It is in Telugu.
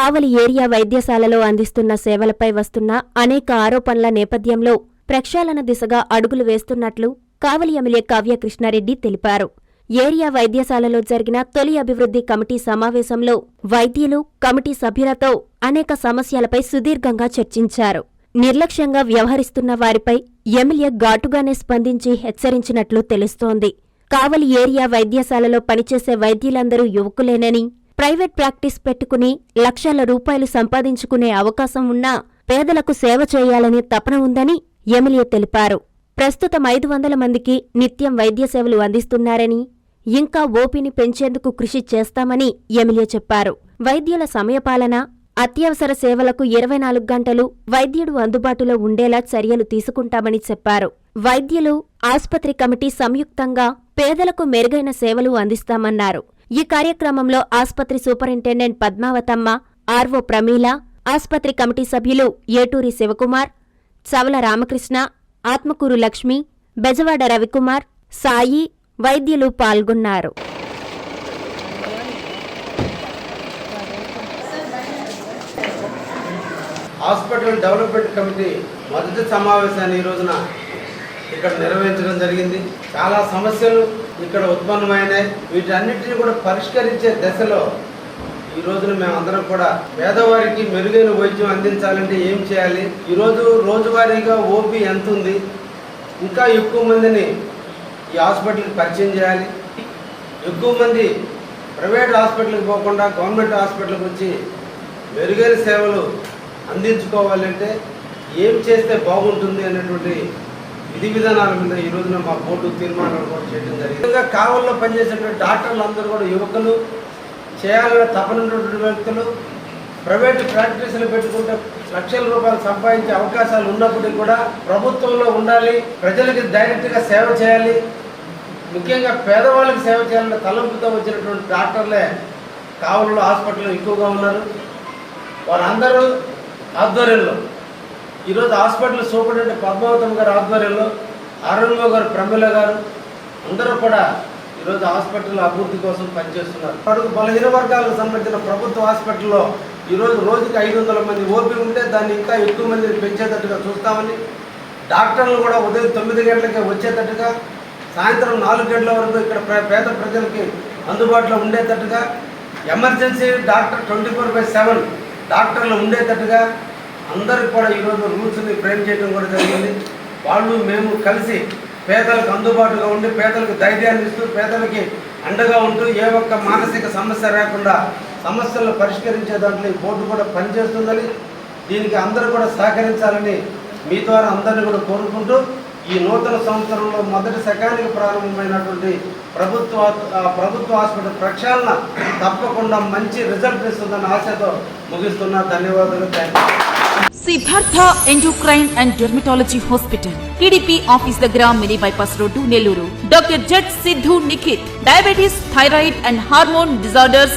కావలి ఏరియా వైద్యశాలలో అందిస్తున్న సేవలపై వస్తున్న అనేక ఆరోపణల నేపథ్యంలో ప్రక్షాళన దిశగా అడుగులు వేస్తున్నట్లు కావలి ఎమ్మెల్యే కావ్య కృష్ణారెడ్డి తెలిపారు. ఏరియా వైద్యశాలలో జరిగిన తొలి అభివృద్ధి కమిటీ సమావేశంలో వైద్యులు కమిటీ సభ్యులతో అనేక సమస్యలపై సుదీర్ఘంగా చర్చించారు. నిర్లక్ష్యంగా వ్యవహరిస్తున్న వారిపై ఎమ్మెల్యే ఘాటుగానే స్పందించి హెచ్చరించినట్లు తెలుస్తోంది. కావలి ఏరియా వైద్యశాలలో పనిచేసే వైద్యులందరూ యువకులేనని ప్రైవేట్ ప్రాక్టీస్ పెట్టుకుని లక్షల రూపాయలు సంపాదించుకునే అవకాశం ఉన్నా పేదలకు సేవ చేయాలనే తపన ఉందని ఎమ్మెల్యే తెలిపారు. ప్రస్తుతం ఐదు వందల మందికి నిత్యం వైద్య సేవలు అందిస్తున్నారని ఇంకా ఓపీని పెంచేందుకు కృషి చేస్తామని ఎమ్మెల్యే చెప్పారు. వైద్యుల సమయపాలన అత్యవసర సేవలకు ఇరవై నాలుగు గంటలు వైద్యుడు అందుబాటులో ఉండేలా చర్యలు తీసుకుంటామని చెప్పారు. వైద్యులు ఆస్పత్రి కమిటీ సంయుక్తంగా పేదలకు మెరుగైన సేవలు అందిస్తామన్నారు. ఈ కార్యక్రమంలో ఆస్పత్రి సూపరింటెండెంట్ పద్మావతమ్మ ఆర్వో ప్రమీల ఆస్పత్రి కమిటీ సభ్యులు ఏటూరి శివకుమార్ చవల రామకృష్ణ ఆత్మకూరు లక్ష్మి బెజవాడ రవికుమార్ సాయి వైద్యులు పాల్గొన్నారు. హాస్పిటల్ డెవలప్మెంట్ కమిటీ మొదటి సమావేశాన్ని ఈ రోజున ఇక్కడ నిర్వహించడం జరిగింది. చాలా సమస్యలు ఇక్కడ ఉత్పన్నమైనాయి. వీటన్నిటిని కూడా పరిష్కరించే దశలో ఈ రోజున మేమందరం కూడా పేదవారికి మెరుగైన వైద్యం అందించాలంటే ఏం చేయాలి? ఈరోజు రోజువారీగా ఓపీ ఎంత ఉంది? ఇంకా ఎక్కువ మందిని ఈ హాస్పిటల్కి పరిచయం చేయాలి. ఎక్కువ మంది ప్రైవేట్ హాస్పిటల్కి పోకుండా గవర్నమెంట్ హాస్పిటల్కి వచ్చి మెరుగైన సేవలు అందించుకోవాలంటే ఏం చేస్తే బాగుంటుంది అనేటువంటి విధి విధానాల మీద ఈ రోజున మా బోర్డు తీర్మానాలు కూడా చేయడం జరిగింది. కావల్లో పనిచేసేటువంటి డాక్టర్లు అందరూ కూడా యువకులు చేయాలని తపనటువంటి వ్యక్తులు ప్రైవేట్ ప్రాక్టీసులు పెట్టుకుంటే లక్షల రూపాయలు సంపాదించే అవకాశాలు ఉన్నప్పటికీ కూడా ప్రభుత్వంలో ఉండాలి ప్రజలకి డైరెక్ట్గా సేవ చేయాలి ముఖ్యంగా పేదవాళ్ళకి సేవ చేయాలన్న తలంపుతో వచ్చినటువంటి డాక్టర్లే కావలలో హాస్పిటల్లో ఎక్కువగా ఉన్నారు. వారందరూ ఆధ్వర్యంలో ఈరోజు హాస్పిటల్ సూపరింటెండెంట్ పద్మావతం గారి ఆధ్వర్యంలో ఆరుణ్మ గారు ప్రమిళ గారు అందరూ కూడా ఈరోజు హాస్పిటల్ అభివృద్ధి కోసం పనిచేస్తున్నారు. అడుగు బలహీన వర్గాలకు సంబంధించిన ప్రభుత్వ హాస్పిటల్లో ఈరోజు రోజుకి ఐదు వందల మంది ఓపీ ఉంటే దాన్ని ఇంకా ఎక్కువ మందిని పెంచేటట్టుగా చూస్తామని డాక్టర్లు కూడా ఉదయం తొమ్మిది గంటలకే వచ్చేటట్టుగా సాయంత్రం నాలుగు గంటల వరకు ఇక్కడ పేద ప్రజలకి అందుబాటులో ఉండేటట్టుగా emergency doctor twenty four by seven డాక్టర్లు ఉండేటట్టుగా అందరికి కూడా ఈరోజు రూల్స్ని ఫ్రేమ్ చేయడం కూడా జరిగింది. వాళ్ళు మేము కలిసి పేదలకు అందుబాటులో ఉండి పేదలకు ధైర్యాన్ని ఇస్తూ పేదలకి అండగా ఉంటూ ఏ ఒక్క మానసిక సమస్య లేకుండా సమస్యలను పరిష్కరించే దాంట్లో ఈ బోర్డు కూడా పనిచేస్తుందని దీనికి అందరూ కూడా సహకరించాలని మీ ద్వారా అందరినీ కూడా కోరుకుంటూ ఈ నూతన సంవత్సరంలో మొదటి సకానికి ప్రారంభమైనటువంటి ప్రభుత్వ ఆ, ప్రభుత్వ హాస్పిటల్ ప్రక్షాళన తప్పకుండా మంచి రిజల్ట్ ఇస్తుందన్న ఆశతో ముగిస్తున్నా. ధన్యవాదాలు. Thank you Siddhartha endocrine and dermatology hospital TDP office దగ్గర mini bypass road Nellore doctor Z Siddhu Nikhit diabetes thyroid and hormone disorders